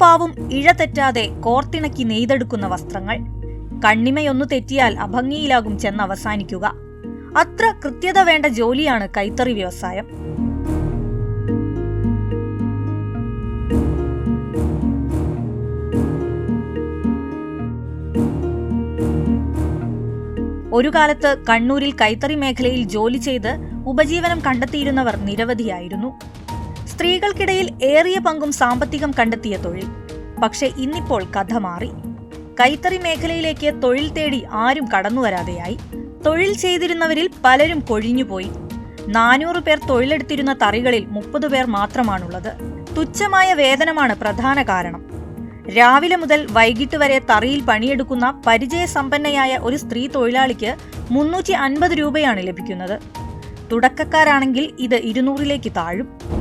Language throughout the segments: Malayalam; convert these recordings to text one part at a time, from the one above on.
പാവും ഇഴ തെറ്റാതെ കോർത്തിണക്കി നെയ്തെടുക്കുന്ന വസ്ത്രങ്ങൾ. കണ്ണിമയൊന്നു തെറ്റിയാൽ അഭംഗിയിലാകും ചെന്ന് അവസാനിക്കുക. അത്ര കൃത്യത വേണ്ട ജോലിയാണ് കൈത്തറി വ്യവസായം. ഒരു കാലത്ത് കണ്ണൂരിൽ കൈത്തറി മേഖലയിൽ ജോലി ചെയ്ത് ഉപജീവനം കണ്ടെത്തിയിരുന്നവർ നിരവധിയായിരുന്നു. സ്ത്രീകൾക്കിടയിൽ ഏറിയ പങ്കും സാമ്പത്തികം കണ്ടെത്തിയ തൊഴിൽ. പക്ഷേ ഇന്നിപ്പോൾ കഥ മാറി. കൈത്തറി മേഖലയിലേക്ക് തൊഴിൽ തേടി ആരും കടന്നു വരാതെയായി തൊഴിൽ ചെയ്തിരുന്നവരിൽ പലരും കൊഴിഞ്ഞുപോയി. നാനൂറ് പേർ തൊഴിലെടുത്തിരുന്ന തറികളിൽ മുപ്പത് പേർ മാത്രമാണുള്ളത്. തുച്ഛമായ വേതനമാണ് പ്രധാന കാരണം. രാവിലെ മുതൽ വൈകിട്ട് വരെ തറിയിൽ പണിയെടുക്കുന്ന പരിചയസമ്പന്നയായ ഒരു സ്ത്രീ തൊഴിലാളിക്ക് മുന്നൂറ്റി അൻപത് രൂപയാണ് ലഭിക്കുന്നത്. തുടക്കക്കാരാണെങ്കിൽ ഇത് ഇരുന്നൂറിലേക്ക് താഴും.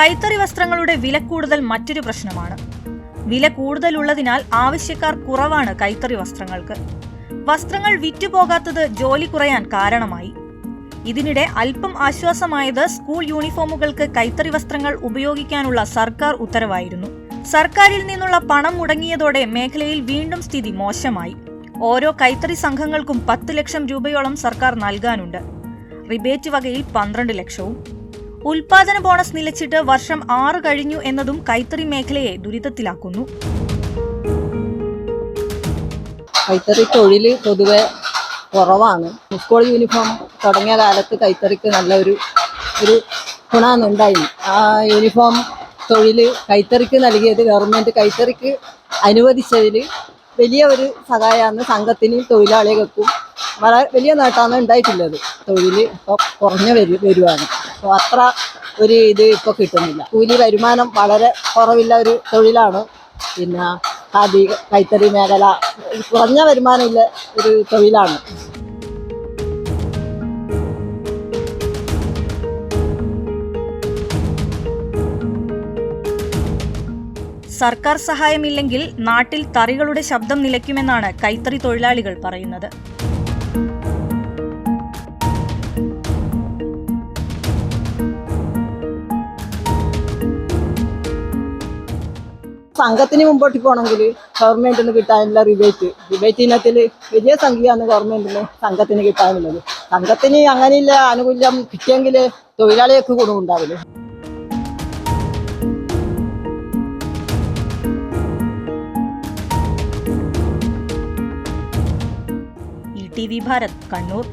കൈത്തറി വസ്ത്രങ്ങളുടെ വില കൂടുതൽ മറ്റൊരു പ്രശ്നമാണ്. വില കൂടുതലുള്ളതിനാൽ ആവശ്യക്കാർ കുറവാണ് കൈത്തറി വസ്ത്രങ്ങൾക്ക്. വസ്ത്രങ്ങൾ വിറ്റുപോകാത്തത് ജോലി കുറയാൻ കാരണമായി. ഇതിനിടെ അല്പം ആശ്വാസമായത് സ്കൂൾ യൂണിഫോമുകൾക്ക് കൈത്തറി വസ്ത്രങ്ങൾ ഉപയോഗിക്കാനുള്ള സർക്കാർ ഉത്തരവായിരുന്നു. സർക്കാരിൽ നിന്നുള്ള പണം മുടങ്ങിയതോടെ മേഖലയിൽ വീണ്ടും സ്ഥിതി മോശമായി. ഓരോ കൈത്തറി സംഘങ്ങൾക്കും പത്ത് ലക്ഷം രൂപയോളം സർക്കാർ നൽകാനുണ്ട്. റിബേറ്റ് വകയിൽ പന്ത്രണ്ട് ലക്ഷവും ഉൽപാദന ബോണസ് നിലച്ചിട്ട് വർഷം ആറ് കഴിഞ്ഞു എന്നതും കൈത്തറി മേഖലയെ ദുരിതത്തിലാക്കുന്നു. കൈത്തറി തൊഴിൽ പൊതുവെ കുറവാണ്. സ്കൂൾ യൂണിഫോം തുടങ്ങിയ കാലത്ത് കൈത്തറിക്ക് നല്ല ഒരു ഉണ്ടായി. ആ യൂണിഫോം തൊഴിൽ കൈത്തറിക്ക് നൽകിയത് ഗവൺമെന്റ് കൈത്തറിക്ക് അനുവദിച്ചതിൽ വലിയ ഒരു സഹായമാണ് സംഘത്തിനും തൊഴിലാളികൾക്കും. വളരെ വലിയ നേട്ടമാണ് ഉണ്ടായിട്ടുള്ളത്. തൊഴിൽ ഇപ്പോൾ കുറഞ്ഞു വരു വരുവാണ്. അപ്പോൾ അത്ര ഒരു ഇത് ഇപ്പോൾ കിട്ടുന്നില്ല. കൂലി വരുമാനം വളരെ കുറവില്ല ഒരു തൊഴിലാണ്. പിന്നെ ഖാദി കൈത്തറി മേഖല കുറഞ്ഞ വരുമാനമില്ല ഒരു തൊഴിലാണ്. സർക്കാർ സഹായമില്ലെങ്കിൽ നാട്ടിൽ തറികളുടെ ശബ്ദം നിലയ്ക്കുമെന്നാണ് കൈത്തറി തൊഴിലാളികൾ പറയുന്നത്. സംഘത്തിന് മുമ്പോട്ട് പോകണമെങ്കിൽ ഗവൺമെന്റിന് കിട്ടാനുള്ള റിബേറ്റ് റിബേറ്റ് ഇനത്തിൽ വലിയ സംഖ്യയാണ് ഗവൺമെന്റിന് സംഘത്തിന് കിട്ടാനുള്ളത്. സംഘത്തിന് അങ്ങനെയുള്ള ആനുകൂല്യം കിട്ടിയെങ്കിൽ തൊഴിലാളികൾക്ക് ഗുണമുണ്ടാവില്ല ടി വി ഭാരത് കണ്ണൂർ.